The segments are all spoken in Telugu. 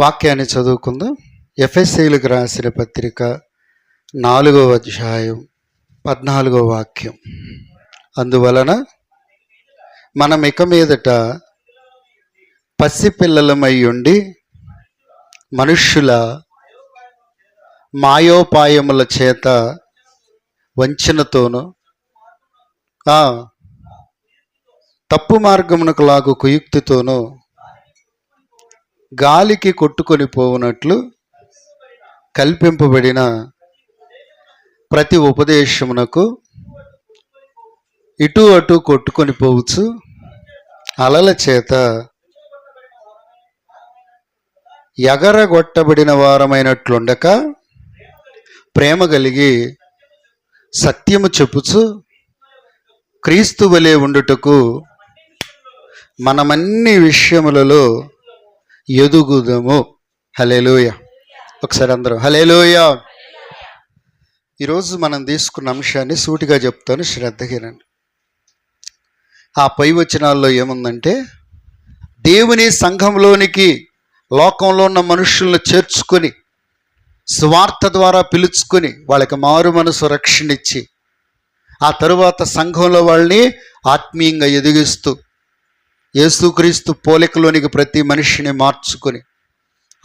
వాక్యాన్ని చదువుకుందాం. ఎఫ్ఎస్ఐలకు రాసిన పత్రిక నాలుగవ అధ్యాయం పద్నాలుగో వాక్యం. అందువలన మనం ఇక మీదట పసిపిల్లలమై ఉండి మనుష్యుల మాయోపాయముల చేత వంచనతోనూ తప్పు మార్గమునకు లాగు కుయుక్తితోనూ గాలికి కొట్టుకొని పోవునట్లు కల్పింపబడిన ప్రతి ఉపదేశమునకు ఇటు అటు కొట్టుకొని పోవచ్చు అలల చేత ఎగరగొట్టబడిన వారమైనట్లుండక ప్రేమ కలిగి సత్యము చెప్పుచు క్రీస్తు వలె ఉండుటకు మనమన్ని విషయములలో ఎదుగుదము. హలేలోయ ఒకసారి అందరూ హలేలోయ ఈరోజు మనం తీసుకున్న అంశాన్ని సూటిగా చెప్తాను శ్రద్ధగినండి. ఆ పై వచనాల్లో ఏముందంటే దేవుని సంఘంలోనికి లోకంలో ఉన్న మనుషులను చేర్చుకొని స్వార్థ ద్వారా పిలుచుకొని వాళ్ళకి మారు మనసు రక్షణ ఇచ్చి ఆ తరువాత సంఘంలో వాళ్ళని ఆత్మీయంగా ఎదిగిస్తూ యేసుక్రీస్తు పోలికలోనికి ప్రతి మనిషిని మార్చుకొని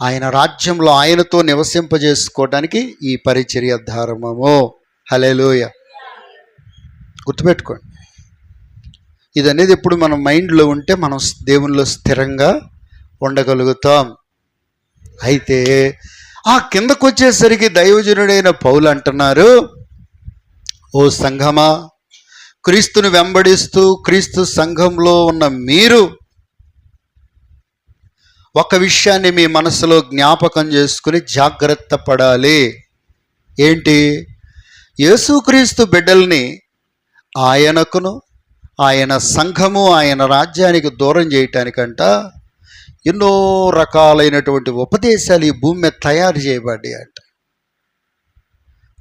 ఆయన రాజ్యంలో ఆయనతో నివసింపజేసుకోవడానికి ఈ పరిచర్య ధర్మము. హలేలోయ గుర్తుపెట్టుకోండి. ఇది అనేది ఇప్పుడు మన మైండ్లో ఉంటే మనం దేవునిలో స్థిరంగా ఉండగలుగుతాం. అయితే ఆ కిందకు వచ్చేసరికి దైవజనుడైన పౌలు అంటున్నారు ఓ సంఘమా క్రీస్తుని వెంబడిస్తూ క్రీస్తు సంఘంలో ఉన్న మీరు ఒక విషయాన్ని మీ మనసులో జ్ఞాపకం చేసుకుని జాగ్రత్త పడాలి. ఏంటి? యేసుక్రీస్తు బిడ్డల్ని ఆయనకును ఆయన సంఘము ఆయన రాజ్యానికి దూరం చేయటానికంట ఎన్నో రకాలైనటువంటి ఉపదేశాలు ఈ భూమి మీద తయారు చేయబడ్డాయి అంట.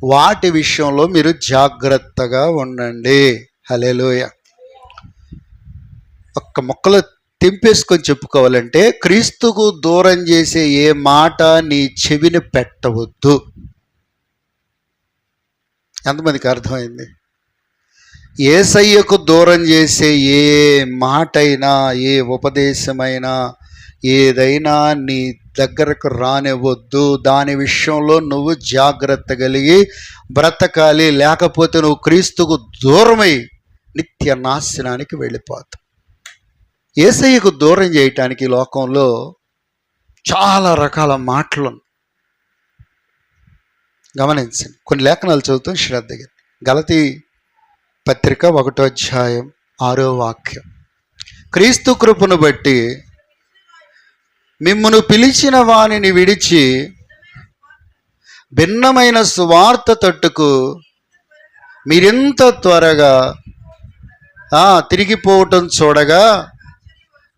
వాటి విషయంలో మీరు జాగ్రత్తగా ఉండండి. హలేలోయ ఒక్క మొక్కలు తెంపేసుకొని చెప్పుకోవాలంటే క్రీస్తుకు దూరం చేసే ఏ మాట నీ చెవిని పెట్టవద్దు. ఎంతమందికి అర్థమైంది? ఏసయ్యకు దూరం చేసే ఏ మాటైనా ఏ ఉపదేశమైనా ఏదైనా నీ దగ్గరకు రానివ్వద్దు. దాని విషయంలో నువ్వు జాగ్రత్త కలిగి బ్రతకాలి. లేకపోతే నువ్వు క్రీస్తుకు దూరమై నిత్య నాశనానికి వెళ్ళిపోతాం. ఏసయ్యకు దూరం చేయటానికి లోకంలో చాలా రకాల మాటలు గమనించండి కొన్ని లేఖనాలు చదువుతాం శ్రద్ధగా గలతీ పత్రిక ఒకటో అధ్యాయం ఆరో వాక్యం. క్రీస్తు కృపను బట్టి మిమ్మను పిలిచిన వానిని విడిచి భిన్నమైన సువార్త తట్టుకు మీరెంత త్వరగా తిరిగిపోవటం చూడగా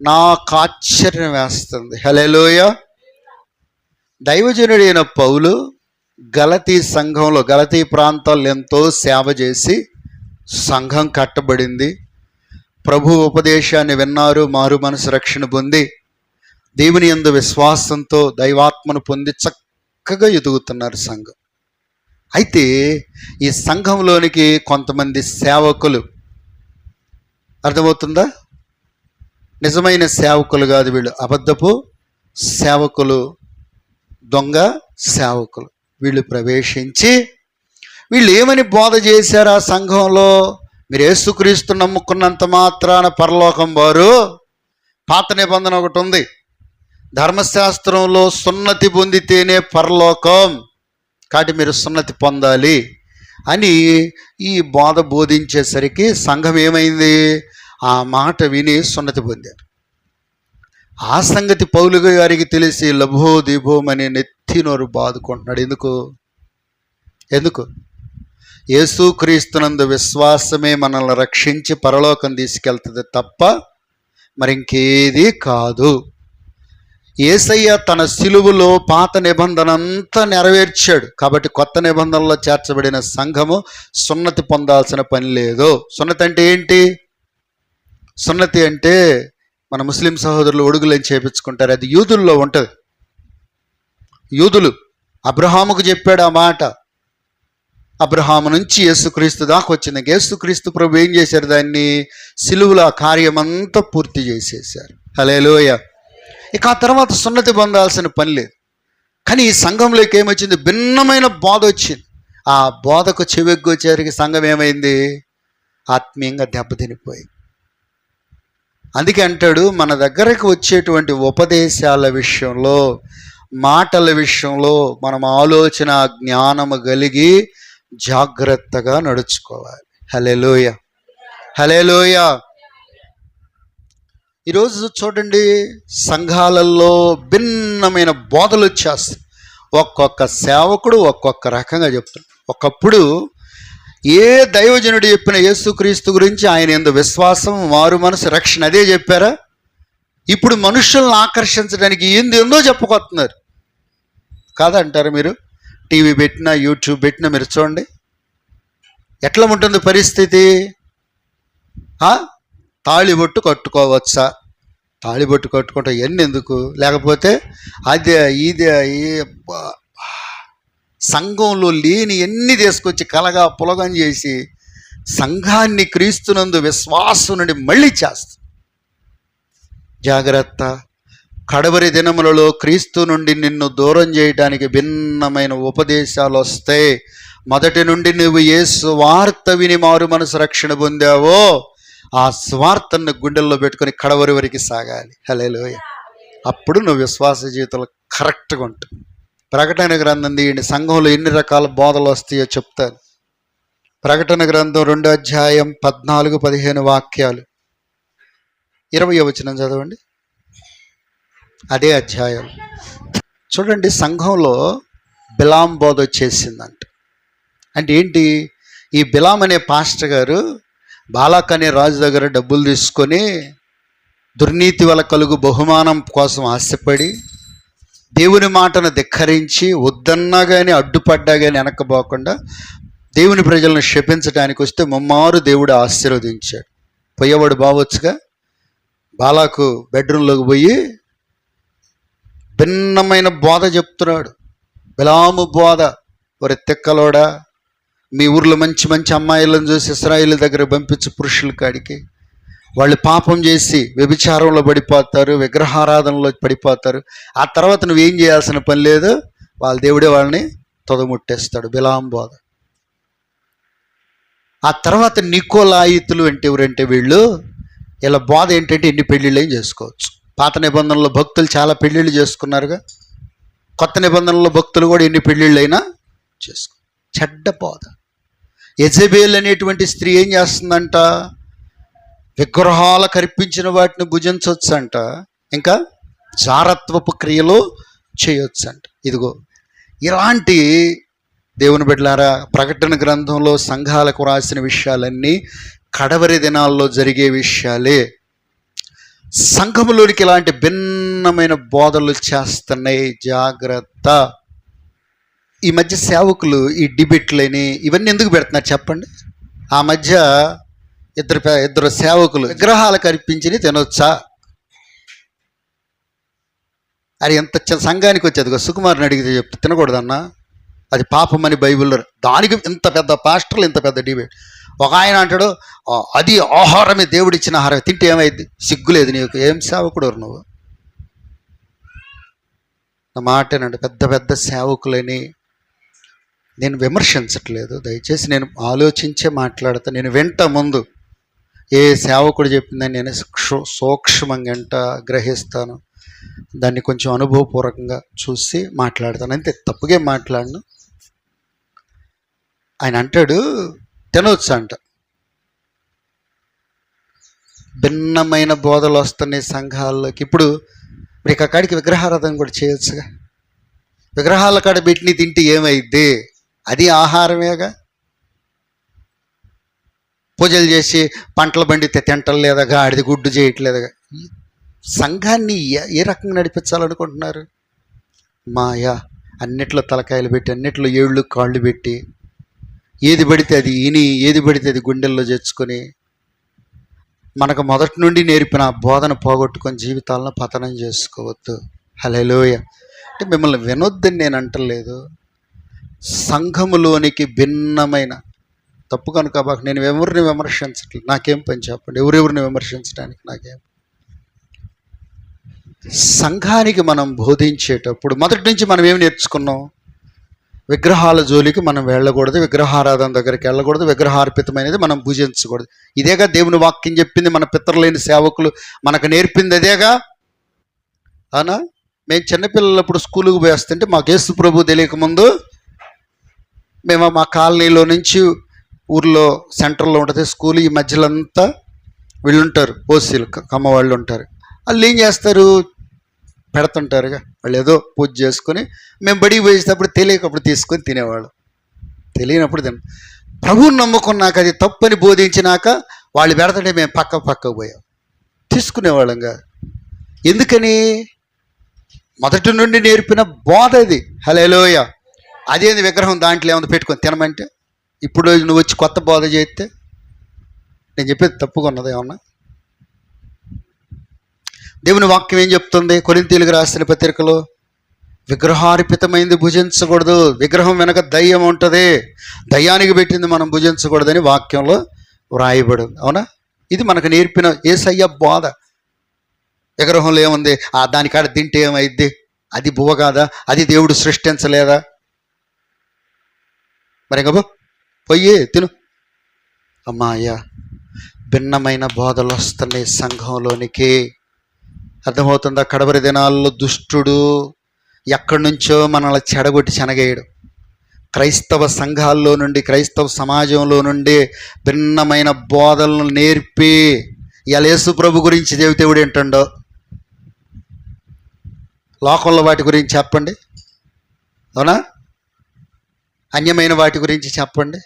నాకు ఆశ్చర్యం వేస్తుంది. హలేలోయ దైవజనుడైన పౌలు గలతీ సంఘంలో గలతీ ప్రాంతాల్లో ఎంతో సేవ చేసి సంఘం కట్టబడింది. ప్రభు ఉపదేశాన్ని విన్నారు మారు మనసు రక్షణ పొంది దేవుని యందు విశ్వాసంతో దైవాత్మను పొంది చక్కగా ఎదుగుతున్నారు సంఘం. అయితే ఈ సంఘంలోనికి కొంతమంది సేవకులు అర్థమవుతుందా? నిజమైన సేవకులు కాదు వీళ్ళు. అబద్ధపు సేవకులు దొంగ సేవకులు. వీళ్ళు ప్రవేశించి వీళ్ళు ఏమని బోధ చేశారు ఆ సంఘంలో? మీరు ఏసుక్రీస్తు నమ్ముకున్నంత మాత్రాన పరలోకం వారు? పాత నిబంధన ఒకటి ఉంది. ధర్మశాస్త్రంలో సున్నతి పొందితేనే పరలోకం. కాబట్టి మీరు సున్నతి పొందాలి అని ఈ బోధ బోధించేసరికి సంఘం ఏమైంది? ఆ మాట విని సున్నతి పొందారు. ఆ సంగతి పౌలు గారికి తెలిసి లభో దిభోమని నెత్తి నోరు బాదుకుంటున్నాడు. ఎందుకు? ఎందుకు? యేసుక్రీస్తునందు విశ్వాసమే మనల్ని రక్షించి పరలోకం తీసుకెళ్తుంది తప్ప మరింకేది కాదు. ఏసయ్య తన సిలువులో పాత నిబంధన అంతా నెరవేర్చాడు. కాబట్టి కొత్త నిబంధనలో చేర్చబడిన సంఘము సున్నతి పొందాల్సిన పని లేదు. సున్నతి అంటే ఏంటి? సున్నతి అంటే మన ముస్లిం సహోదరులు ఒడుగులని చేపించుకుంటారు. అది యూదుల్లో ఉంటుంది. యూదులు అబ్రహాముకు చెప్పాడు ఆ మాట. అబ్రహాము నుంచి యేసుక్రీస్తు దాకా వచ్చింది యేసుక్రీస్తు ప్రభు ఏం చేశారు? దాన్ని సిలువుల కార్యమంతా పూర్తి చేసేసారు హలేలోయ ఇక ఆ తర్వాత సున్నతి పొందాల్సిన పని లేదు. కానీ ఈ సంఘంలోకి ఏమొచ్చింది? భిన్నమైన బోధ వచ్చింది. ఆ బోధకు చెవెగ్గొచ్చేసరికి సంఘం ఏమైంది? ఆత్మీయంగా దెబ్బతినిపోయింది. అందుకే అంటాడు మన దగ్గరకు వచ్చేటువంటి ఉపదేశాల విషయంలో మాటల విషయంలో మనం ఆలోచన జ్ఞానము కలిగి జాగ్రత్తగా నడుచుకోవాలి. హలేలోయ హలేలోయ ఈరోజు చూడండి సంఘాలలో భిన్నమైన బోధలు వచ్చేస్తాయి. ఒక్కొక్క సేవకుడు ఒక్కొక్క రకంగా చెప్తాడు ఒకప్పుడు ఏ దైవజనుడు చెప్పిన యేసుక్రీస్తు గురించి ఆయన ఎందు విశ్వాసం వారు మనసు రక్షణ అదే చెప్పారా? ఇప్పుడు మనుషులను ఆకర్షించడానికి ఏంది ఏందో చెప్పుకొస్తున్నారు. కాదంటారు మీరు? టీవీ పెట్టినా యూట్యూబ్ పెట్టినా మీరు చూడండి. ఎట్లా ఉంటుంది పరిస్థితి? తాళిబొట్టు కట్టుకోవచ్చా? తాళిబొట్టు కట్టుకుంటే ఎన్ని ఎందుకు? లేకపోతే అదే ఇదే సంఘంలో లేని ఎన్ని తీసుకొచ్చి కలగా పులగం చేసి సంఘాన్ని క్రీస్తునందు విశ్వాసం నుండి మళ్ళీ చేస్తుంది. జాగ్రత్త. కడవరి దినములలో క్రీస్తు నుండి నిన్ను దూరం చేయడానికి భిన్నమైన ఉపదేశాలు వస్తే మొదటి నుండి నువ్వు ఏ స్వార్థ విని మారు మనసు రక్షణ పొందావో ఆ స్వార్థను గుండెల్లో పెట్టుకొని కడవరి వరకు సాగాలి. హలేలోయ అప్పుడు నువ్వు విశ్వాస జీవితంలో కరెక్ట్గా ఉంటుంది ప్రకటన గ్రంథం తీయండి సంఘంలో ఎన్ని రకాల బోధలు వస్తాయో చెప్తారు. ప్రకటన గ్రంథం రెండో అధ్యాయం పద్నాలుగు పదిహేను వాక్యాలు. ఇరవై వచనం చదవండి. అదే అధ్యాయం. చూడండి సంఘంలో బిలాం బోధ వచ్చేసిందంట అంటే ఏంటి? ఈ బిలాం అనే పాస్టర్ గారు బాలాక్ అనే రాజు దగ్గర డబ్బులు తీసుకొని దుర్నీతి వల్ల కలుగు బహుమానం కోసం ఆశపడి దేవుని మాటను ధిక్కరించి వద్దన్నా కానీ అడ్డుపడ్డా కానీ వెనకపోకుండా దేవుని ప్రజలను శపించడానికి వస్తే ముమ్మారు దేవుడు ఆశీర్వదించాడు. పోయేవాడు బావచ్చుగా బాలాకు బెడ్రూమ్లోకి పోయి భిన్నమైన బోధ చెప్తున్నాడు. బిలాము బోధ ఒరి తిక్కలోడా మీ ఊర్లో మంచి మంచి అమ్మాయిలను చూసి ఇస్రాయిల్ దగ్గర పంపించు పురుషుల కాడికి. వాళ్ళు పాపం చేసి వ్యభిచారంలో పడిపోతారు విగ్రహారాధనలో పడిపోతారు. ఆ తర్వాత నువ్వేం చేయాల్సిన పని లేదు? వాళ్ళ దేవుడే వాళ్ళని తొదముట్టేస్తాడు. బిలాం బోధ. ఆ తర్వాత నికోలాయితులు అంటే ఎవరంటే వీళ్ళు ఇలా బోధ ఏంటంటే ఎన్ని పెళ్ళిళ్ళు ఏం చేసుకోవచ్చు. పాత నిబంధనలో భక్తులు చాలా పెళ్ళిళ్ళు చేసుకున్నారుగా. కొత్త నిబంధనలో భక్తులు కూడా ఎన్ని పెళ్ళిళ్ళైనా చేసుకో. చెడ్డ బోధ. యజబేల్ అనేటువంటి స్త్రీ ఏం చేస్తుందంట? విగ్రహాలు కర్పించిన వాటిని భుజించవచ్చు అంట ఇంకా జారత్వపు క్రియలు చేయొచ్చు అంట ఇదిగో ఇలాంటి దేవుని బిడ్డలారా ప్రకటన గ్రంథంలో సంఘాలకు రాసిన విషయాలన్నీ కడవరి దినాల్లో జరిగే విషయాలే. సంఘములోనికి ఇలాంటి భిన్నమైన బోధలు చేస్తున్నాయి. జాగ్రత్త. ఈ మధ్య సేవకులు ఈ డిబేట్లని ఇవన్నీ ఎందుకు పెడుతున్నారు చెప్పండి? ఆ మధ్య ఇద్దరు ఇద్దరు సేవకులు విగ్రహాలు కనిపించి తినొచ్చా? అది ఎంత సంఘానికి వచ్చేది సుకుమార్ని అడిగితే చెప్తే తినకూడదన్నా? అది పాపమని బైబిల్లో దానికి ఇంత పెద్ద పాస్టర్లు ఇంత పెద్ద డిబేట్. ఒక ఆయన అంటాడు అది ఆహారమే దేవుడిచ్చిన ఆహారం తింటే ఏమైంది సిగ్గులేదు నీకు ఏం సేవకుడు నువ్వు? నా మాటేనండి పెద్ద పెద్ద సేవకులని నేను విమర్శించట్లేదు. దయచేసి నేను ఆలోచించే మాట్లాడతా నేను వెంట ముందు ఏ సేవకుడు చెప్పిందని నేను సూక్ష్మంగా ఎంత గ్రహిస్తాను దాన్ని కొంచెం అనుభవపూర్వకంగా చూసి మాట్లాడతాను. అంతే తప్పుగా మాట్లాడను. ఆయన అంటాడు తినవచ్చు అంట. భిన్నమైన బోధలు వస్తున్నాయి సంఘాల్లోకి. ఇప్పుడు మీకు ఇక కాడికి విగ్రహారాధన కూడా చేయొచ్చుగా? విగ్రహాల కాడ పెట్టిన తింటే ఏమైద్ది? అది ఆహారమేగా? పూజలు చేసి పంటలు పండితే తింటలేదా గాడిది గుడ్డు చేయట్లేదుగా సంఘాన్ని ఏ- ఏ రకంగా నడిపించాలనుకుంటున్నారు? మాయా అన్నిట్లో తలకాయలు పెట్టి అన్నిట్లో ఏళ్ళు కాళ్ళు పెట్టి ఏది పడితే అది ఇని ఏది పడితే అది గుండెల్లో చేర్చుకొని మనకు మొదటి నుండి నేర్పిన బోధన పోగొట్టుకొని జీవితాలను పతనం చేసుకోవద్దు. హలోయ అంటే మిమ్మల్ని వినొద్దని నేను అంటలేదు. సంఘములోనికి భిన్నమైన తప్పు కనుక బాక నేను ఎవరిని విమర్శించట్లేదు నాకేం పని చెప్పండి? ఎవరెవరిని విమర్శించడానికి నాకేం? సంఘానికి మనం బోధించేటప్పుడు మొదటి నుంచి మనం ఏమి నేర్చుకున్నాం? విగ్రహాల జోలికి మనం వెళ్ళకూడదు విగ్రహారాధన దగ్గరికి వెళ్ళకూడదు విగ్రహార్పితమైనది మనం పూజించకూడదు ఇదేగా దేవుని వాక్యం చెప్పింది మన పితరులేని సేవకులు మనకు నేర్పింది అదేగా? అవునా? మేము చిన్నపిల్లలప్పుడు స్కూల్కి పోయేస్తుంటే మాకు యేసు ప్రభు తెలియకముందు మేము మా కాలనీలో నుంచి ఊర్లో సెంటర్లో ఉంటుంది స్కూల్ ఈ మధ్యలో అంతా వీళ్ళుంటారు ఓసీలు కమ్మ వాళ్ళు ఉంటారు వాళ్ళు ఏం చేస్తారు? పెడుతుంటారుగా. వాళ్ళు ఏదో పూజ చేసుకొని మేము బడికి పోయేటప్పుడు తెలియకప్పుడు తీసుకొని తినేవాళ్ళు. తెలియనప్పుడు తిన ప్రభువుని నమ్ముకున్నాక అది తప్పని బోధించినాక వాళ్ళు పెడతంటే మేము పక్క పక్కకు పోయాం. తీసుకునేవాళ్ళంగా ఎందుకని? మొదటి నుండి నేర్పిన బోధ అది హలోయ అదేంది విగ్రహం దాంట్లో ఏమైనా పెట్టుకొని తినమంటే? ఇప్పుడు నువ్వు వచ్చి కొత్త బోధ చేస్తే నేను చెప్పేది తప్పుగా ఉన్నది ఏమన్నా? దేవుని వాక్యం ఏం చెప్తుంది? కొరింతీలకు రాసిన పత్రికలో విగ్రహార్పితమైంది భుజించకూడదు. విగ్రహం వెనక దయ్యం ఉంటుంది. దయ్యానికి పెట్టింది మనం భుజించకూడదని వాక్యంలో వ్రాయబడింది. అవునా? ఇది మనకు నేర్పిన ఏసయ్య బోధ. విగ్రహంలో ఏముంది? ఆ దానికాడ తింటే ఏమైద్ది? అది బువ్వ కాదా? అది దేవుడు సృష్టించలేదా? మరి గబో పోయి పొయ్యి తిను. అమ్మా అయ్యా భిన్నమైన బోధలు వస్తున్నాయి సంఘంలోనికి. అర్థమవుతుందా? కడవరి దినాల్లో దుష్టుడు ఎక్కడి నుంచో మనల్ని చెడగొట్టి చెనగేయడు. క్రైస్తవ సంఘాల్లో నుండి క్రైస్తవ సమాజంలో నుండి భిన్నమైన బోధలను నేర్పి యలేసు ప్రభు గురించి దేవితేవుడు ఏంటండో లోకంలో వాటి గురించి చెప్పండి. అవునా? అన్యమైన వాటి గురించి చెప్పండి.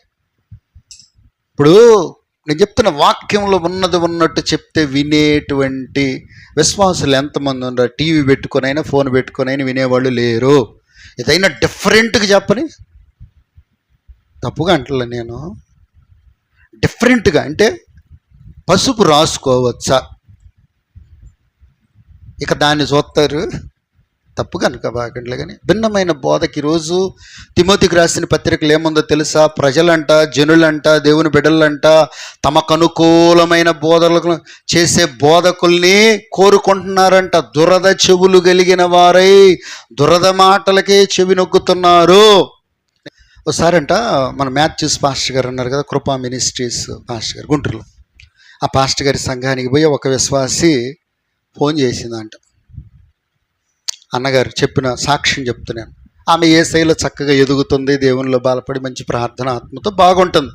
ఇప్పుడు నేను చెప్తున్న వాక్యంలో ఉన్నది ఉన్నట్టు చెప్తే వినేటువంటి విశ్వాసులు ఎంతమంది ఉన్నారు? టీవీ పెట్టుకునైనా ఫోన్ పెట్టుకొని అయినా వినేవాళ్ళు లేరు. ఏదైనా డిఫరెంట్గా చెప్పని? తప్పుగా అంటలే నేను. డిఫరెంట్గా అంటే పసుపు రాసుకోవచ్చా? ఇక దాన్ని చూస్తారు. తప్పు కనుక కానీ భిన్నమైన బోధకి ఈరోజు తిమోతికి రాసిన పత్రికలు ఏముందో తెలుసా? ప్రజలంట జనులంట దేవుని బిడ్డలంట తమకు అనుకూలమైన బోధలకు చేసే బోధకుల్ని కోరుకుంటున్నారంట. దురద చెవులు కలిగిన వారై దురద మాటలకే చెవి నొక్కుతున్నారు. ఒకసారంట మన మ్యాథ్యూస్ పాస్టర్ గారు ఉన్నారు కదా కృపా మినిస్ట్రీస్ పాస్టర్ గారు గుంటూరులో. ఆ పాస్టర్ గారి సంఘానికి పోయి ఒక విశ్వాసి ఫోన్ చేసిందంట. అన్నగారు చెప్పిన సాక్ష్యం చెప్తున్నాను. ఆమె ఏ శైలిలో చక్కగా ఎదుగుతుంది దేవునిలో బాలపడి మంచి ప్రార్థన ఆత్మతో బాగుంటుంది.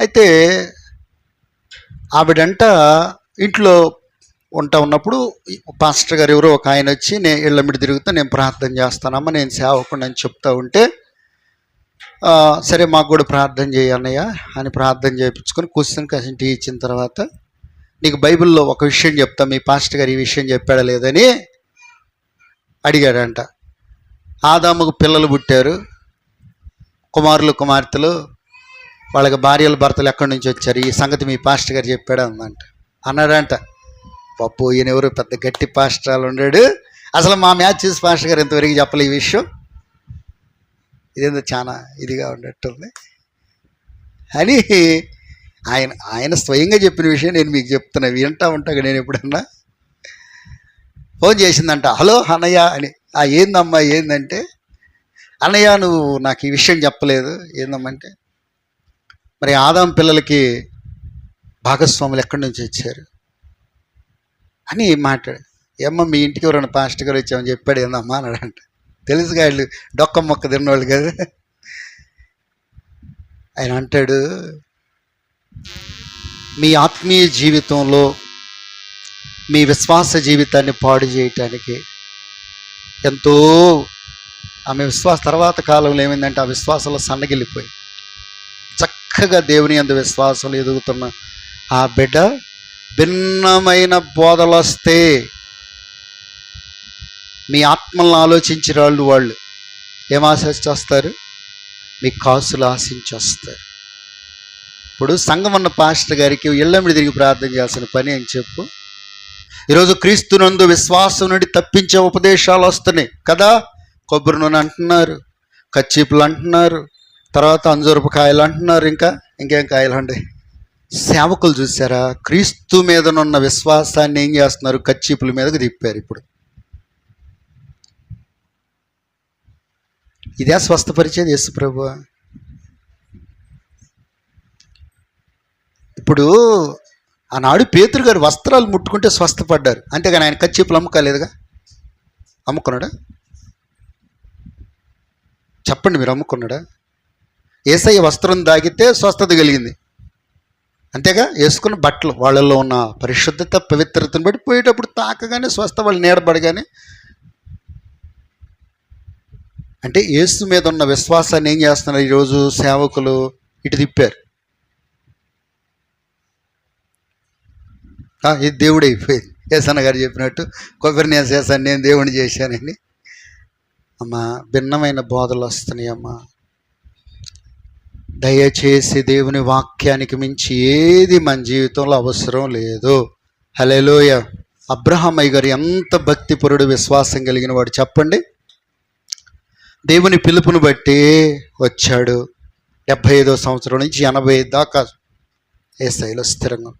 అయితే ఆవిడంట ఇంట్లో ఉంటా ఉన్నప్పుడు పాస్టర్ గారు ఎవరో ఒక ఆయన వచ్చి నేను ఇళ్ళ మీద తిరుగుతూ నేను ప్రార్థన చేస్తానమ్మా నేను సేవకుండా అని చెప్తా ఉంటే సరే మాకు కూడా ప్రార్థన చేయన్నయ్యా అని ప్రార్థన చేయించుకొని క్వశ్చన్ కాసిన టీ ఇచ్చిన తర్వాత నీకు బైబిల్లో ఒక విషయం చెప్తా మీ పాస్టర్ గారు ఈ విషయం చెప్పాడా లేదని అడిగాడంట. ఆదాముకు పిల్లలు పుట్టారు. కుమారులు కుమార్తెలు. వాళ్ళకి భార్యలు భర్తలు ఎక్కడి నుంచి వచ్చారు? ఈ సంగతి మీ పాస్టర్ గారు చెప్పాడు అందంట అన్నాడంట పప్పు ఈయన ఎవరు? పెద్ద గట్టి పాస్టరాలు ఉండాడు. అసలు మా మ్యాచ్ చూసి పాస్టర్ గారు ఇంతవరకు చెప్పలే ఈ విషయం. ఇదేందో చాలా ఇదిగా ఉండేట్టుంది అని ఆయన ఆయన స్వయంగా చెప్పిన విషయం నేను మీకు చెప్తున్నా. వింటా ఉంటాగా నేను ఎప్పుడన్నా. ఫోన్ చేసిందంట హలో అన్నయ్య అని. ఆ ఏందమ్మా ఏందంటే అన్నయ్య నువ్వు నాకు ఈ విషయం చెప్పలేదు ఏందమ్మంటే మరి ఆదాం పిల్లలకి భాగస్వాములు ఎక్కడి నుంచి వచ్చారు? అని మాట్లాడు. ఏమ్మా మీ ఇంటికి ఎవరైనా పాస్ట్ గారు వచ్చామని చెప్పాడు ఏందమ్మా అన్నాడంట. తెలుసుగా వాళ్ళు డొక్క మొక్క తిన్నవాళ్ళు కదా. ఆయన అంటాడు మీ ఆత్మీయ జీవితంలో మీ విశ్వాస జీవితాన్ని పాడు చేయటానికి ఎంతో ఆమె విశ్వాస తర్వాత కాలంలో ఏమైందంటే ఆ విశ్వాసంలో సన్నగిల్లిపోయి చక్కగా దేవుని అందు విశ్వాసంలో ఎదుగుతున్న ఆ బిడ్డ భిన్నమైన బోధలు వస్తే మీ ఆత్మలను ఆలోచించిన వాళ్ళు వాళ్ళు ఏం ఆశించేస్తారు? మీ కాసులు ఆశించి వస్తారు ఇప్పుడు సంఘం ఉన్న పాస్టర్ గారికి ఇళ్ళమిడి తిరిగి ప్రార్థన చేయాల్సిన పని అని చెప్పు? ఈరోజు క్రీస్తునందు విశ్వాసం నుండి తప్పించే ఉపదేశాలు వస్తున్నాయి. కదా? కొబ్బరి నూనె అంటున్నారు కచ్చీపులు అంటున్నారు తర్వాత అంజూరపు కాయలు అంటున్నారు ఇంకా. ఇంకేం కాయలు అండి? సేవకులు చూసారా క్రీస్తు మీదనున్న విశ్వాసాన్ని ఏం చేస్తున్నారు? కచ్చీపుల మీదకి తిప్పారు ఇప్పుడు. ఇదే స్వస్థపరిచేది యేసు ప్రభు ఇప్పుడు ఆనాడు పేతురు గారు వస్త్రాలు ముట్టుకుంటే స్వస్థపడ్డారు. అంతేగాని ఆయన కచ్చీపులు అమ్ముకోలేదుగా? అమ్ముకున్నాడా? చెప్పండి మీరు అమ్ముకున్నాడా? ఏసయ్య వస్త్రం దాగితే స్వస్థత కలిగింది. అంతేగా? వేసుకున్న బట్టలు వాళ్ళల్లో ఉన్న పరిశుద్ధత పవిత్రతను బట్టి పోయేటప్పుడు తాకగానే స్వస్థ వాళ్ళు నీడబడగానే అంటే యేసు మీద ఉన్న విశ్వాసాన్ని ఏం చేస్తున్నారు? ఈరోజు సేవకులు ఇటు తిప్పారు. ఇది దేవుడు అయిపోయింది. ఏసన్న గారు చెప్పినట్టు కొబ్బరి నేను చేశాను నేను దేవుని చేశానని. అమ్మా భిన్నమైన బోధలు వస్తున్నాయి అమ్మా. దయచేసి దేవుని వాక్యానికి మించి ఏది మన జీవితంలో అవసరం లేదు. హలోయ అబ్రహామయ్య గారు ఎంత భక్తిపరుడు విశ్వాసం కలిగిన వాడు చెప్పండి. దేవుని పిలుపును బట్టి వచ్చాడు. డెబ్భై ఐదో సంవత్సరం నుంచి ఎనభై దాకా ఏ స్థాయిలో స్థిరంగా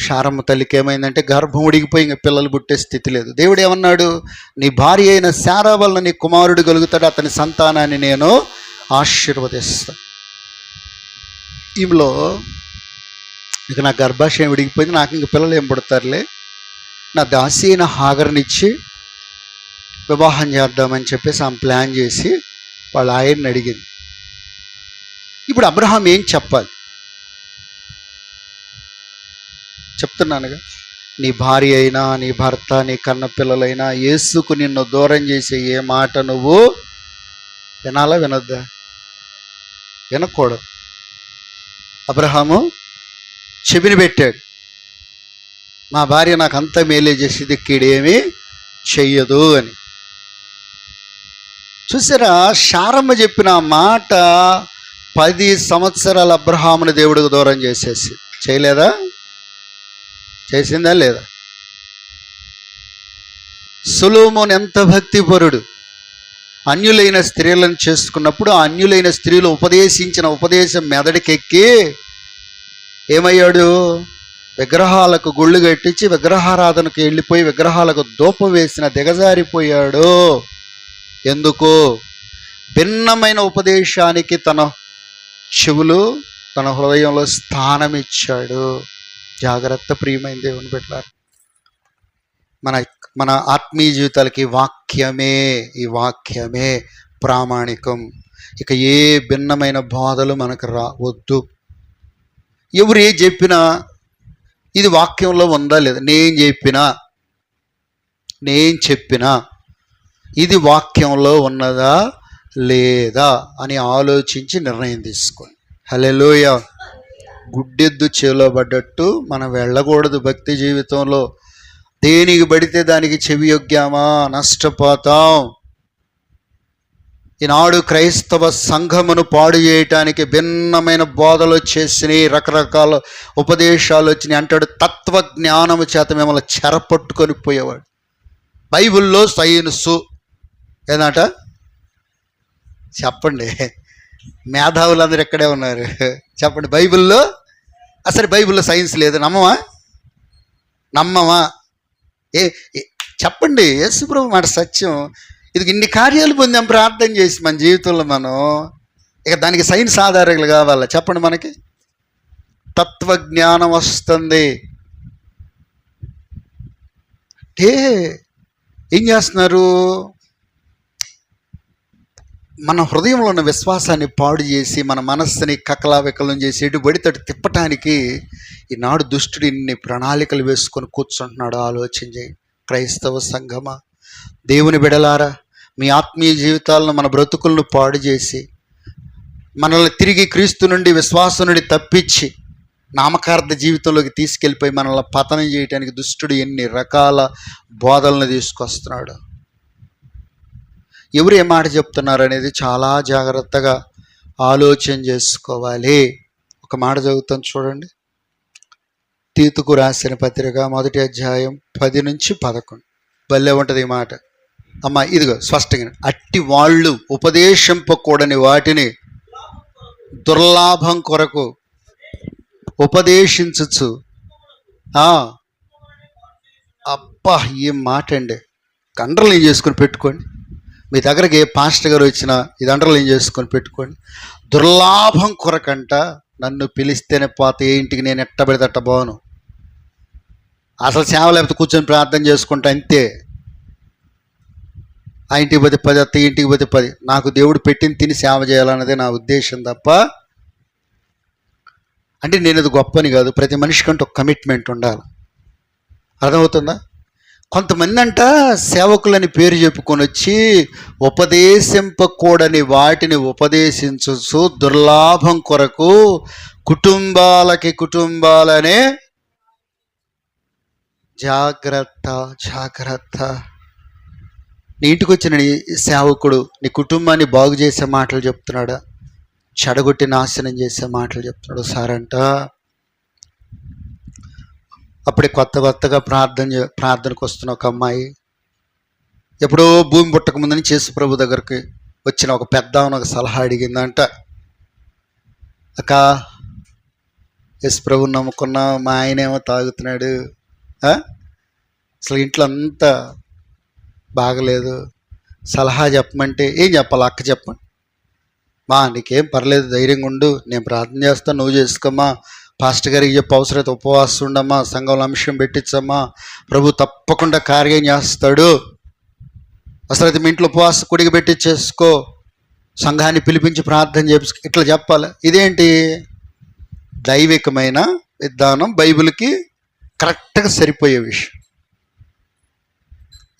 శారమ్మ తల్లికి ఏమైందంటే గర్భం ఉడిగిపోయి ఇంకా పిల్లలు పుట్టే స్థితి లేదు. దేవుడు ఏమన్నాడు? నీ భార్య అయిన శారా వల్ల నీ కుమారుడు కలుగుతాడు అతని సంతానాన్ని నేను ఆశీర్వదిస్తాను ఈమెలో ఇక నా గర్భాశయం విడిగిపోయింది నాకు ఇంక పిల్లలు ఏం పుడతారులే? నా దాసి అయిన హాగర్నిచ్చి వివాహం చేద్దామని చెప్పేసి ఆమె ప్లాన్ చేసి వాళ్ళ ఆయన్ని అడిగింది. ఇప్పుడు అబ్రహాం ఏం చెప్పాలి? చెప్తున్నానుగా. నీ భార్య అయినా నీ భర్త నీ కన్నపిల్లలైనా యేసుకు నిన్ను దూరం చేసే ఏ మాట నువ్వు వినాలా వినొద్దా? వినకూడదు. అబ్రహాము చెవిని పెట్టాడు. మా భార్య నాకు అంత మేలే చేసేది కీడేమీ చెయ్యదు అని. చూసారా శారమ్మ చెప్పిన మాట పది సంవత్సరాల అబ్రహాముని దేవుడికి దూరం చేసేసి. చేయలేదా? చేసిందా లేదా? సులోమోన్ ఎంత భక్తిపరుడు. అన్యులైన స్త్రీలను చేసుకున్నప్పుడు ఆ అన్యులైన స్త్రీలు ఉపదేశించిన ఉపదేశం మెదడుకెక్కి ఏమయ్యాడు? విగ్రహాలకు గుళ్ళు కట్టించి విగ్రహారాధనకు వెళ్ళిపోయి విగ్రహాలకు దూప వేసిన దిగజారిపోయాడు. ఎందుకు? భిన్నమైన ఉపదేశానికి తన చెవులు తన హృదయంలో స్థానం ఇచ్చాడు జాగ్రత్త ప్రియమైన దేవుని పెట్టారు మన మన ఆత్మీయ జీవితాలకి వాక్యమే ఈ వాక్యమే ప్రామాణికం. ఇక ఏ భిన్నమైన బాధలు మనకు రా వద్దు ఎవరు ఏ చెప్పినా ఇది వాక్యంలో ఉందా లేదా? నేను చెప్పినా నేను చెప్పినా ఇది వాక్యంలో ఉన్నదా లేదా అని ఆలోచించి నిర్ణయం తీసుకోండి. హలో గుడ్డెద్దు చెవిలో పడ్డట్టు మనం వెళ్ళకూడదు భక్తి జీవితంలో. దేనికి పడితే దానికి చెవి యొగ్గామా? నష్టపోతాం. ఈనాడు క్రైస్తవ సంఘమును పాడు చేయటానికి భిన్నమైన బోధలు వచ్చేసినాయి రకరకాల ఉపదేశాలు వచ్చినాయి. అంటాడు తత్వజ్ఞానము చేత మిమ్మల్ని చెరపట్టుకొని పోయేవాడు. బైబిల్లో సైన్సు ఏదంట? చెప్పండి. మేధావులందరూ ఇక్కడే ఉన్నారు. చెప్పండి బైబిల్లో అసలు బైబిల్లో సైన్స్ లేదు. నమ్మవా? నమ్మవా? ఏ ఏ- చెప్పండి. యేసుప్రభు మాట సత్యం. ఇది ఇన్ని కార్యాలు పొందాం ప్రార్థన చేసి మన జీవితంలో మనం. ఇక దానికి సైన్స్ ఆధారాలు కావాలా? చెప్పండి మనకి. తత్వజ్ఞానం వస్తుంది. అంటే ఏం చేస్తున్నారు? మన హృదయంలో ఉన్న విశ్వాసాన్ని పాడు చేసి మన మనస్సుని కకలావికలం చేసి ఎటు పడితే తిప్పటానికి ఈనాడు దుష్టుడు ఇన్ని ప్రణాళికలు వేసుకొని కూర్చుంటున్నాడు. ఆలోచన చేయి క్రైస్తవ సంఘమా దేవుని బిడలారా మీ ఆత్మీయ జీవితాలను మన బ్రతుకులను పాడు చేసి మనల్ని తిరిగి క్రీస్తు నుండి విశ్వాసం నుండి తప్పించి నామకార్థ జీవితంలోకి తీసుకెళ్ళిపోయి మనల్ని పతనం చేయడానికి దుష్టుడు ఎన్ని రకాల బోధలను తీసుకొస్తున్నాడు. ఎవరు ఏ మాట చెప్తున్నారు అనేది చాలా జాగ్రత్తగా ఆలోచన చేసుకోవాలి. ఒక మాట చదువుతాను చూడండి. తీతుకు రాసిన పత్రిక మొదటి అధ్యాయం పది నుంచి పదకొండు. భలే ఉంటుంది ఈ మాట. అమ్మ ఇదిగో స్పష్టంగా అట్టి వాళ్ళు ఉపదేశింపకూడని వాటిని దుర్లాభం కొరకు ఉపదేశించచ్చు అప్ప అబ్బా ఏం మాట అండి అండర్లైన్ చేసుకుని పెట్టుకోండి. మీ దగ్గరికి పాస్టర్ గారు వచ్చిన ఇది అండర్లైన్ చేసుకొని పెట్టుకోండి. దుర్లాభం కొరకంట నన్ను పిలిస్తేనే పోతే ఏ ఇంటికి నేను ఎట్ట బాను అసలు సేవ లేకపోతే కూర్చొని ప్రార్థన చేసుకుంటా అంతే. ఆ ఇంటికి పోతే పది అత్త ఇంటికి పోతే పది. నాకు దేవుడు పెట్టిన తిని సేవ చేయాలన్నదే నా ఉద్దేశం తప్ప అంటే నేను అది గొప్పని కాదు. ప్రతి మనిషికంటే ఒక కమిట్మెంట్ ఉండాలి. అర్థమవుతుందా? కొంతమంది అంట సేవకులని పేరు చెప్పుకొని వచ్చి ఉపదేశింపకూడని వాటిని ఉపదేశించు దుర్లాభం కొరకు కుటుంబాలకి కుటుంబాలనే జాగ్రత్త జాగ్రత్త. నీ ఇంటికి వచ్చిన నీ సేవకుడు నీ కుటుంబాన్ని బాగు చేసే మాటలు చెప్తున్నాడా? చెడగొట్టి నాశనం చేసే మాటలు చెప్తున్నాడు సారంట. అప్పుడే కొత్త కొత్తగా ప్రార్థన చే- ప్రార్థనకు వస్తున్న ఒక అమ్మాయి. ఎప్పుడో భూమి పుట్టక ముందని చేసు ప్రభు దగ్గరికి వచ్చిన ఒక పెద్ద ఒక సలహా అడిగిందంట. అక్క యశ్ ప్రభు నమ్ముకున్న మా ఆయనేమో తాగుతున్నాడు. అసలు ఇంట్లో అంతా బాగలేదు. సలహా చెప్పమంటే ఏం చెప్పాలి? అక్క చెప్పండి. మా నీకేం పర్లేదు ధైర్యంగా ఉండు. నేను ప్రార్థన చేస్తాను నువ్వు చేసుకోమ్మా పాస్టర్ గారికి చెప్పు అవసరమైతే ఉపవాసం ఉండమ్మా సంఘంలో అంశం పెట్టించమ్మా. ప్రభు తప్పకుండా కార్యం చేస్తాడు. అసలు మీ ఇంట్లో ఉపవాస కుడికి పెట్టించేసుకో సంఘాన్ని పిలిపించి ప్రార్థన చేపించు ఇట్లా చెప్పాలి. ఇదేంటి? దైవికమైన విధానం బైబిల్కి కరెక్ట్గా సరిపోయే విషయం.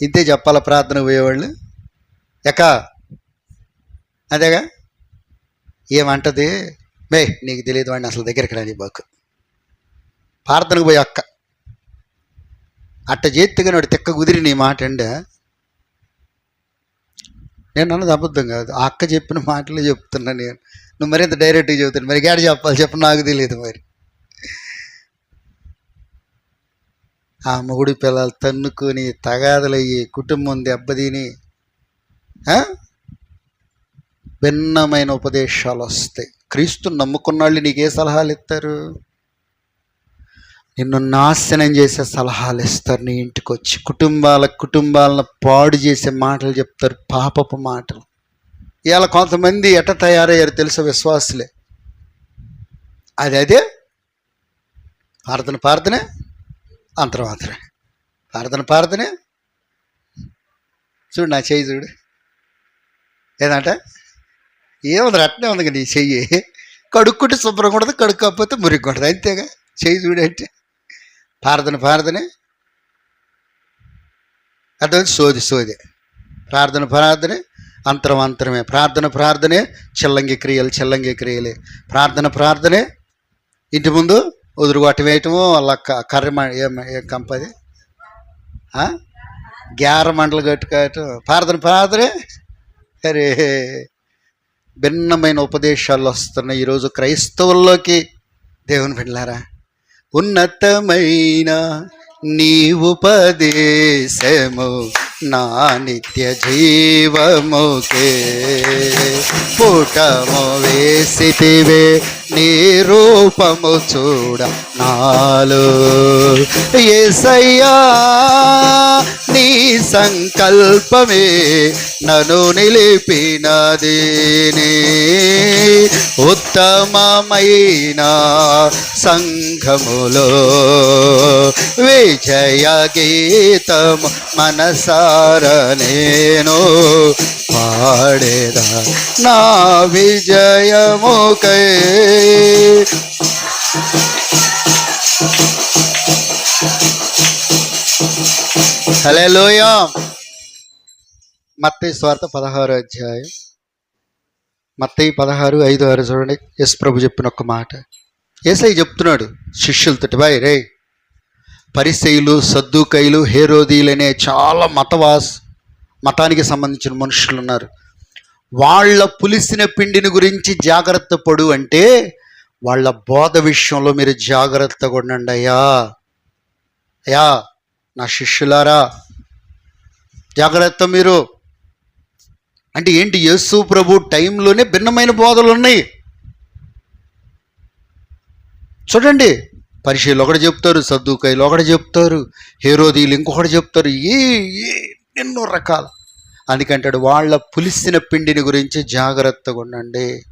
ఇంతే చెప్పాల ప్రార్థన పోయేవాళ్ళు? ఎక్క? అదేగా? ఏమంటది? మే నీకు తెలియదు వాడిని అసలు దగ్గరికి రాని బాకు. ప్రార్థనకు పోయి అక్క. అట్ట చేతిగా వాడు తిక్క కుదిరి నీ మాట అండి నేను అన్నది అబద్ధం కాదు. ఆ అక్క చెప్పిన మాటలు చెప్తున్నా నేను. నువ్వు మరింత డైరెక్ట్గా చెబుతాను మరి గాడి చెప్పాలి చెప్ప నాకు తెలియదు మరి. ఆ మొగుడి పిల్లలు తన్నుకొని తగాదలయ్యి కుటుంబం దెబ్బతిని భిన్నమైన ఉపదేశాలు వస్తాయి. క్రీస్తు నమ్ముకున్న వాళ్ళు నీకు ఏ సలహాలు ఇస్తారు నిన్ను నాశనం చేసే సలహాలు ఇస్తారు నీ ఇంటికి వచ్చి కుటుంబాల కుటుంబాలను పాడు చేసే మాటలు చెప్తారు పాపపు మాటలు. ఇవాళ కొంతమంది ఎట తయారయ్యారు తెలుసు విశ్వాసులే? అది అదే? ప్రార్థన ప్రార్థనే? అంతర్మాత్రమే ప్రార్థన ప్రార్థనే? చూడు నా చెయ్యి చూడు. ఏదంటే? ఏముంది? అట్నే ఉంది నీ చెయ్యి. కడుక్కుంటే శుభ్రం కూడదు కడుక్కోకపోతే మురిగి ఉండదు అంతేగా? చెయ్యి చూడంటే ప్రార్థన ప్రార్థనే. అర్థం సోది సోది. ప్రార్థన ప్రార్థనే. అంతరం అంతరమే. ప్రార్థన ప్రార్థనే. చిల్లంగి క్రియలు చిల్లంగి క్రియలే. ప్రార్థన ప్రార్థనే. ఇంటి ముందు ఉదురుగొట్టం వేయటము వాళ్ళ క- కర్ర మ- ఏం ఏం కంపది గ్యార మంటలు కట్టుకోవటం. ప్రార్థన ప్రార్థనే. అరే భిన్నమైన ఉపదేశాలు వస్తున్నాయి. ఈరోజు క్రైస్తవుల్లోకి దేవుని వెళ్ళారా ఉన్నతమైన నీ ఉపదేశము. నా నిత్య జీవముకే పుటము వేసితివే నీ రూపము చూడ నాలో. ఏసయ్యా నీ సంకల్పమే నను నిలిపినది ఉత్తమమైన సంఘములో విజయ గీతము మనసార నేను పాడేదా నా విజయముకై హలోయ మత్తయి స్వార్థ పదహారు అధ్యాయం. మత్తయి పదహారు ఐదు ఆరు చూడండి. ఎస్ ప్రభు చెప్పిన ఒక్క మాట. ఏసై చెప్తున్నాడు శిష్యులతోటి బాయ్ రే పరిసయులు సద్దుకైలు హేరోదీలనే చాలా మతవాస్ మతానికి సంబంధించిన మనుషులు ఉన్నారు వాళ్ళ పులిసిన పిండిని గురించి జాగ్రత్త పడు అంటే వాళ్ళ బోధ విషయంలో మీరు జాగ్రత్తగా ఉండండి అయ్యా. అయ్యా నా శిష్యులారా జాగ్రత్త మీరు. అంటే ఏంటి యేసు ప్రభు టైంలోనే భిన్నమైన బోధలు ఉన్నాయి? చూడండి పరిశీలు ఒకటి చెప్తారు సర్దుకాయలు ఒకటి చెప్తారు హేరోదీలు ఇంకొకటి చెప్తారు ఏ ఏ ఎన్నో రకాల. అందుకంటాడు వాళ్ళ పులిసిన పిండిని గురించి జాగ్రత్తగా ఉండండి.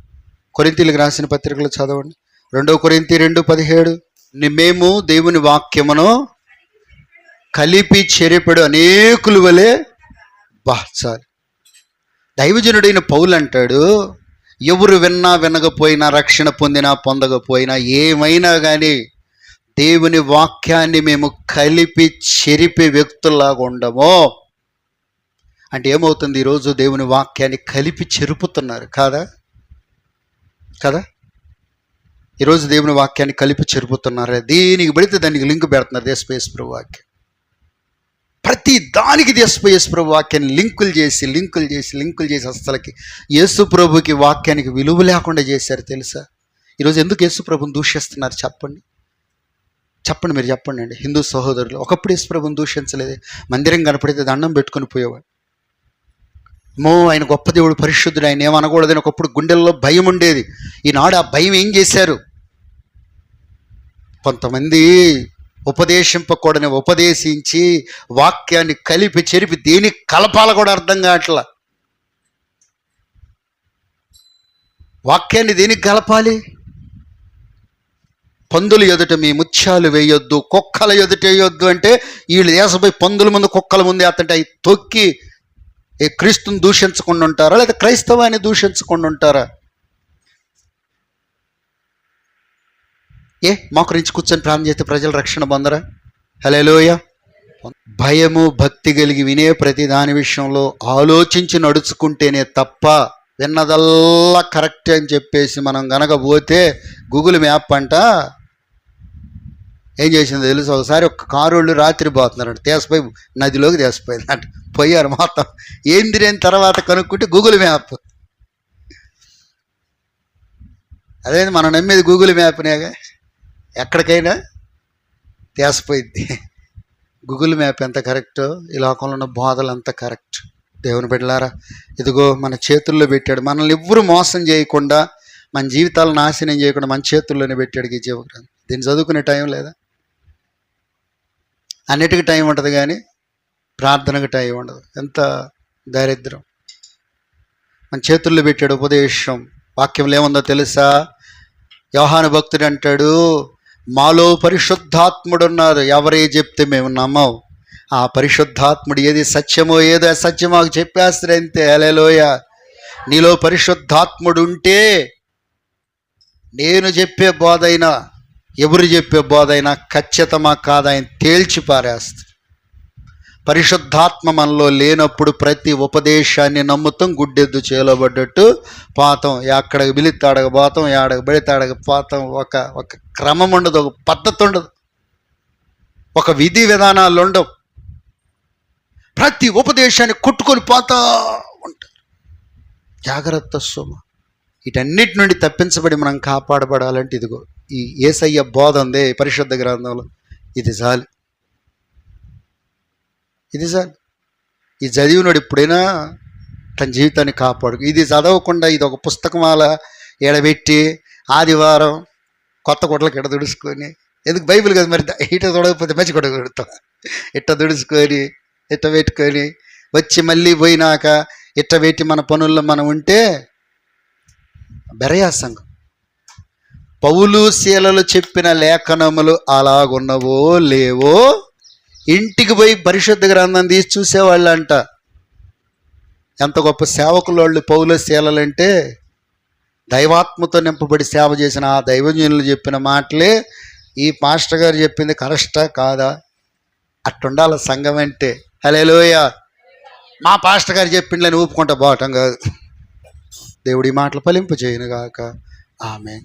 కొరింతీలకు రాసిన పత్రికలు చదవండి. రెండో కొరింతి రెండు పదిహేడు. ని- మేము దేవుని వాక్యమును కలిపి చెరిపెడు అనేకులు వలె బాచాలి. దైవజనుడైన పౌలు అంటాడు ఎవరు విన్నా వినకపోయినా రక్షణ పొందినా పొందకపోయినా ఏమైనా కానీ దేవుని వాక్యాన్ని మేము కలిపి చెరిపే వ్యక్తుల్లాగా ఉండము. అంటే ఏమవుతుంది? ఈరోజు దేవుని వాక్యాన్ని కలిపి చెరుపుతున్నారు. కాదా? కదా? ఈరోజు దేవుని వాక్యాన్ని కలిపి చెరుపుతున్నారు? దీనికి పెడితే దానికి లింక్ పెడుతున్నారు దేశపేస్ ప్రభు వాక్యం. ప్రతి దానికి దేశపయేశ్వరు ప్రభు వాక్యాన్ని లింకులు చేసి లింకులు చేసి లింకులు చేసి అసలకి యేసుప్రభుకి వాక్యానికి విలువ లేకుండా చేశారు తెలుసా? ఈరోజు ఎందుకు యేసుప్రభుని దూషిస్తున్నారు? చెప్పండి. చెప్పండి మీరు చెప్పండి అండి. హిందూ సహోదరులు ఒకప్పుడు యేసు దూషించలేదు. మందిరం కనపడితే దండం పెట్టుకొని పోయేవాడు మో ఆయన గొప్ప దేవుడు పరిశుద్ధుడు ఆయన ఏమనకూడదని ఒకప్పుడు గుండెల్లో భయం ఉండేది. ఈనాడు ఆ భయం ఏం చేశారు? కొంతమంది ఉపదేశింపకూడని ఉపదేశించి వాక్యాన్ని కలిపి చెరిపి దేనికి కలపాల కూడా అర్థం కావట్లా? వాక్యాన్ని దేనికి కలపాలి? పందులు ఎదుట మీ ముత్యాలు వేయొద్దు కుక్కల ఎదుట వేయొద్దు అంటే వీళ్ళు దేశపోయి పందుల ముందు కుక్కల ముందు అతంటే అవి తొక్కి ఏ క్రీస్తుని దూషించకుండా ఉంటారా? లేదా క్రైస్తవాన్ని దూషించకుండా ఉంటారా? ఏ మోకరించి కూర్చొని ప్రాణం చేస్తే ప్రజలు రక్షణ పొందరా? హలోయ భయము భక్తి కలిగి వినే ప్రతి దాని విషయంలో ఆలోచించి నడుచుకుంటేనే తప్ప విన్నదల్లా కరెక్ట్ అని చెప్పేసి మనం గనక పోతే గూగుల్ మ్యాప్ అంట ఏం చేసిందో తెలుసు? ఒకసారి ఒక కారు వాళ్ళు రాత్రి పోతున్నారంట. తీసిపోయి నదిలోకి తీసిపోయింది పోయారు మొత్తం. ఏంది లేని తర్వాత కనుక్కుంటే గూగుల్ మ్యాప్. అదే మనం నమ్మేది గూగుల్ మ్యాప్నేగా? ఎక్కడికైనా తీసిపోయింది గూగుల్ మ్యాప్ ఎంత కరెక్ట్ ఈ లోకంలో ఉన్న బోధలు ఎంత కరెక్ట్. దేవుని బిడ్డలారా ఇదిగో మన చేతుల్లో పెట్టాడు. మనల్ని ఎవ్వరూ మోసం చేయకుండా మన జీవితాలు నాశనం చేయకుండా మన చేతుల్లోనే పెట్టాడు ఈ జీవగ్రంథం. దీన్ని చదువుకునే టైం లేదా? అన్నిటికీ టైం ఉంటుంది కానీ ప్రార్థనకు టైం ఉండదు. ఎంత దారిద్రం మన చేతుల్లో పెట్టాడు ఉపదేశం. వాక్యంలో ఏముందో తెలుసా? యోహాను భక్తుడు అంటాడు మాలో పరిశుద్ధాత్ముడు ఉన్నారు ఎవరే చెప్తే మేము నమ్మవు ఆ పరిశుద్ధాత్ముడు ఏది సత్యమో ఏదో అసత్యమో మాకు అంతే. అలేలోయ నీలో పరిశుద్ధాత్ముడు ఉంటే నేను చెప్పే బోధైనా ఎవరు చెప్పే బోధైనా ఖచ్చితమా కాదని తేల్చి పారేస్తారు పరిశుద్ధాత్మ మనలో లేనప్పుడు ప్రతి ఉపదేశాన్ని నమ్ముతాం గుడ్డెద్దు చేయలబడ్డట్టు పోతాం. ఎక్కడికి పిలిస్తే ఆడక పోతాం ఆడక పెడితే ఆడక పోతాం. ఒక ఒక క్రమం ఉండదు ఒక పద్ధతి ఉండదు. ఒక విధి విధానాలు ఉండవు. ప్రతి ఉపదేశాన్ని కొట్టుకొని పోతా ఉంటారు. జాగ్రత్త సుమ. వీటన్నిటి నుండి తప్పించబడి మనం కాపాడబడాలంటే ఇదిగో ఈ ఏసయ్య బోధ ఉందే పరిశుద్ధ గ్రంథంలో. ఇది చాలు. ఇది చాలు. ఈ చదివినోడు ఎప్పుడైనా తన జీవితాన్ని కాపాడు ఇది చదవకుండా ఇది ఒక పుస్తకమాల ఎడబెట్టి ఆదివారం కొత్త కొట్లకి ఎడ దుడుచుకొని ఎందుకు బైబిల్ కదా మరి ఇట తొడకపోతే మంచి కొడ కొడతాం. ఇట్ట దుడుచుకొని ఇట్ట పెట్టుకొని వచ్చి మళ్ళీ పోయినాక ఇట్ట పెట్టి మన పనుల్లో మనం ఉంటే బెరయాసంగం పౌలు శీలలు చెప్పిన లేఖనములు అలాగున్నవో లేవో ఇంటికి పోయి పరిశుద్ధ గ్రంథం తీసి చూసేవాళ్ళంట. ఎంత గొప్ప సేవకులు వాళ్ళు పౌల శీలలంటే దైవాత్మతో నింపబడి సేవ చేసిన ఆ దైవజనులు చెప్పిన మాటలే ఈ మాస్టర్ గారు చెప్పింది కరెక్టా కాదా? అట్టుండాల సంఘం అంటే. హలేలోయ మా పాస్టర్ గారు చెప్పిండ్లని ఊపుకుంటా పోవటం కాదు. దేవుడి మాటలు ఫలింపు చేయను గాక ఆమె